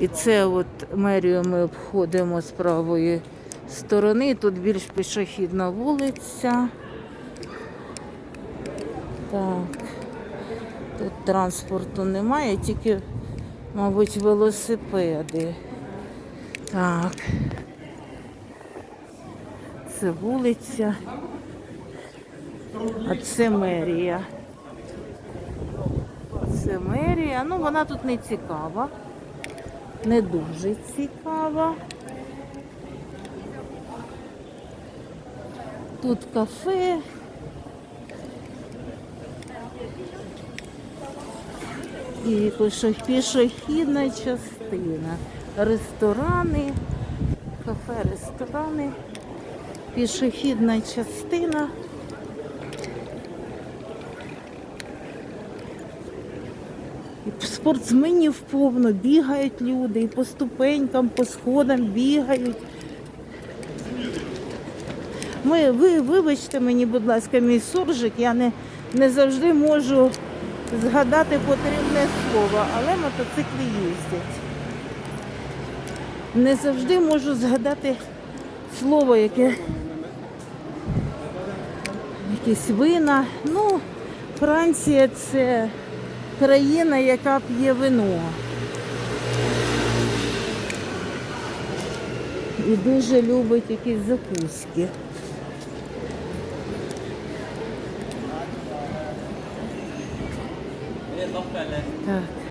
І це от мерію ми обходимо з правої сторони. Тут більш пішохідна вулиця. Так. Тут транспорту немає, тільки, мабуть, велосипеди. Так. Це вулиця. А це мерія. Це мерія. Ну, вона тут не цікава. Не дуже цікава. Тут кафе. І пішохідна частина. Ресторани, кафе, ресторани, пішохідна частина. Спортсменів повно, бігають люди, і по ступенькам, по сходам бігають. Ми, ви вибачте мені, будь ласка, мій суржик, я не, не завжди можу згадати потрібне слово, але мотоцикли їздять. Не завжди можу згадати слово, яке якісь вина. Ну, Франція це країна, яка п'є вино. І дуже любить якісь закуски. Так.